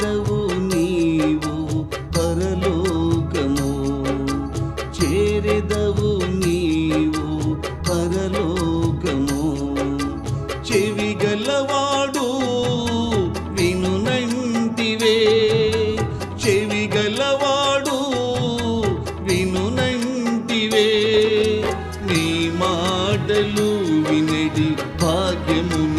పొందవు నీవు పరలోకము. చేరెదవు నీవు పరలోకము. చెవి గలవాడు వినునంటివే చెవి గలవాడు వినునంటివే నీ మాటలు వినడి భాగ్యము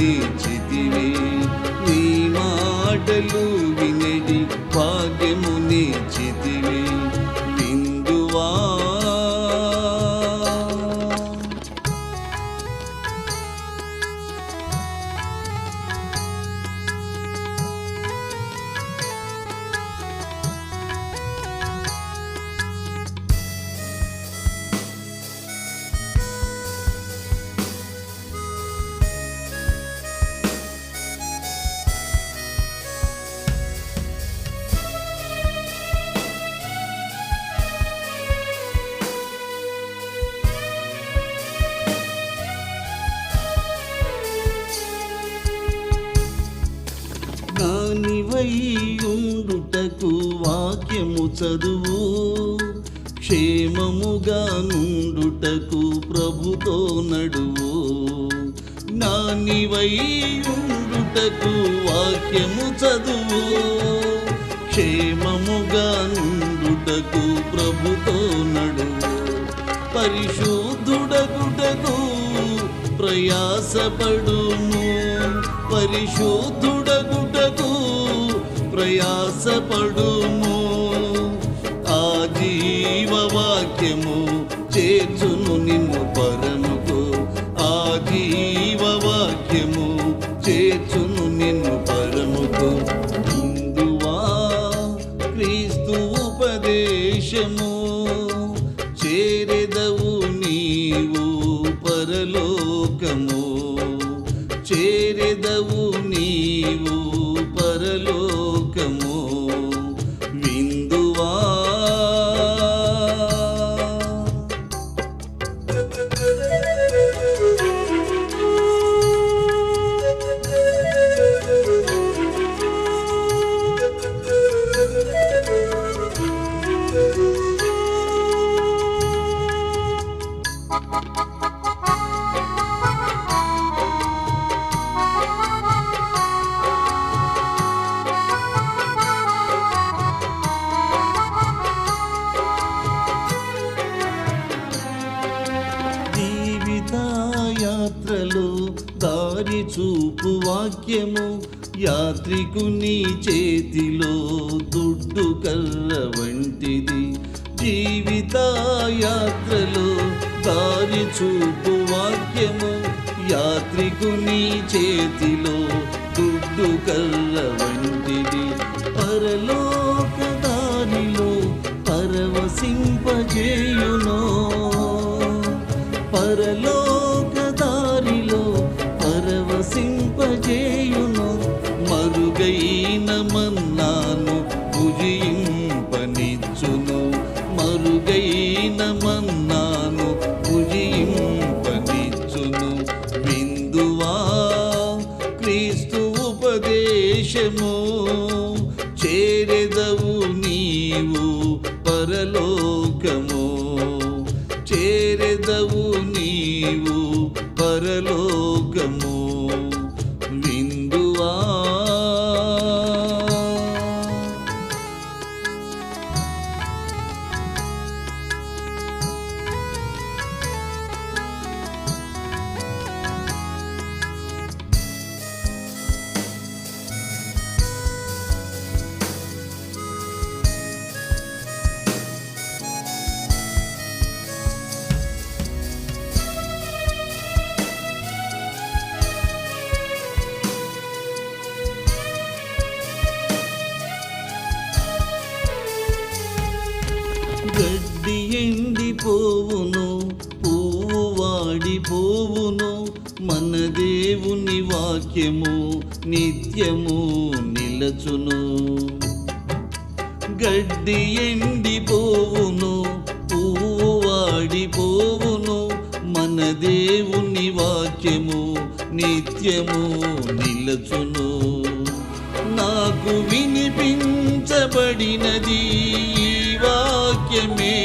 వాక్యము చదువు క్షేమముగా నుండుటకు ప్రభుతో నడువు. నానివై ఉండుటకు వాక్యము చదువు క్షేమముగా నుండుటకు ప్రభుతో నడువు. పరిశుద్ధుడగుటకు ప్రయాసపడుము పరిశుద్ధుడగుటకు ప్రయాసపడుము. జీవవాక్యము చేర్చును నిన్ను పరముకు. ఆ జీవ వాక్యము చేర్చును నిన్ను పరముకు. ఇందువా క్రీస్తు ఉపదేశము చేరెదవు నీవు పరలోకము. చేరెదవు నీవు చూపు వాక్యము యాత్రికుని చేతిలో దుడ్డు కర్ర వంటిది. జీవిత యాత్రలో దారి చూపు వాక్యము యాత్రికుని చేతిలో దుడ్డు కర్ర వంటిది. పరలోక దారిలో పరవశింపజేయునో. పరలో పరలోకము మారిపోవును మన దేవుని వాక్యము నిత్యము నిలచును. గడ్డి ఎండిపోవును పువ్వు వాడిపోవును మన దేవుని వాక్యము నిత్యము నిలచును. నాకు వినిపించబడినది ఈ వాక్యమే.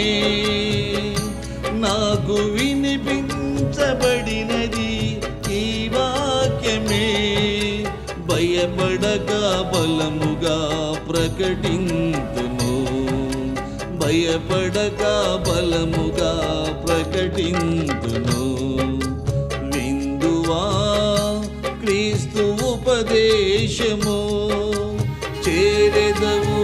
నాకు వినిపించబడినది భయపడగా బలముగా ప్రకటింతును. భయపడగా బలముగా ప్రకటింతును. విందువా క్రీస్తు ఉపదేశము చేరెదవు చేరెదవు